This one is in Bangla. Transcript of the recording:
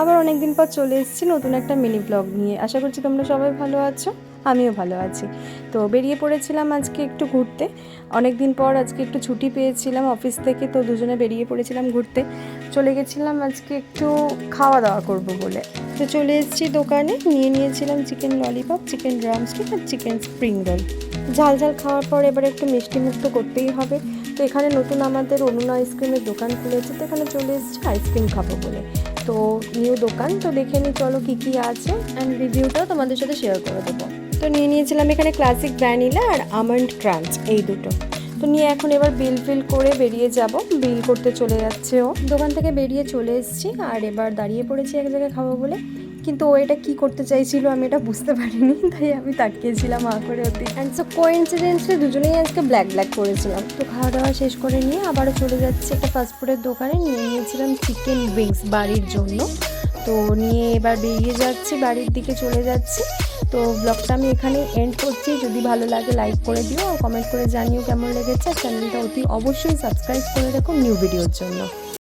আবার অনেক দিন পর চলে এসেছি নতুন একটা মিনি ব্লগ নিয়ে। আশা করছি তোমরা সবাই ভালো আছো, আমিও ভালো আছি। তো বেরিয়ে পড়েছিলাম আজকে একটু ঘুরতে। অনেক দিন পর আজকে একটু ছুটি পেয়েছিলাম অফিস থেকে, তো দুজনে বেরিয়ে পড়েছিলাম ঘুরতে। চলে গেছিলাম আজকে একটু খাওয়া দাওয়া করব বলে। তো চলে এসেছি দোকানে, নিয়ে নিয়েছিলাম চিকেন ললিপপ, চিকেন ড্রামস্টিক আর চিকেন স্প্রিং রোল। ঝাল ঝাল খাওয়ার পর এবার একটু মিষ্টি মুক্ত করতেই হবে। তো এখানে নতুন আমাদের অনুনা আইসক্রিমের দোকান খুলেছে, তো এখানে চলে এসেছি আইসক্রিম খাব বলে। তো নিউ দোকান, তো দেখে নিই চলো কী কী আছে অ্যান্ড রিভিউটাও তোমাদের সাথে শেয়ার করে দেবো। তো নিয়ে নিয়েছিলাম এখানে ক্লাসিক ভ্যানিলা আর আমন্ড ক্রাঞ্চ এই দুটো। তো নিয়ে এখন এবার বিল ফিল করে বেরিয়ে যাব বিল করতে চলে যাচ্ছে ও। দোকান থেকে বেরিয়ে চলে এসেছি আর এবার দাঁড়িয়ে পড়েছি এক জায়গায় খাব বলে। কিন্তু ও এটা কী করতে চাইছিল আমি এটা বুঝতে পারিনি, তাই আমি তাকিয়েছিলাম আ করে অতি অ্যান্ড সো কোইন্সিডেন্সলি দুজনেই আজকে ব্ল্যাক ব্ল্যাক করেছিলাম। তো খাওয়া দাওয়া শেষ করে নিয়ে আবারও চলে যাচ্ছি একটা ফাস্টফুডের দোকানে। নিয়ে নিয়েছিলাম চিকেন উইংস বাড়ির জন্য। তো নিয়ে এবার বেরিয়ে যাচ্ছি, বাড়ির দিকে চলে যাচ্ছি। তো ব্লগটা আমি এখানে এন্ড করছি। যদি ভালো লাগে লাইক করে দিও আর কমেন্ট করে জানিও কেমন লেগেছে। চ্যানেলটা অতি অবশ্যই সাবস্ক্রাইব করে রাখো নিউ ভিডিওর জন্য।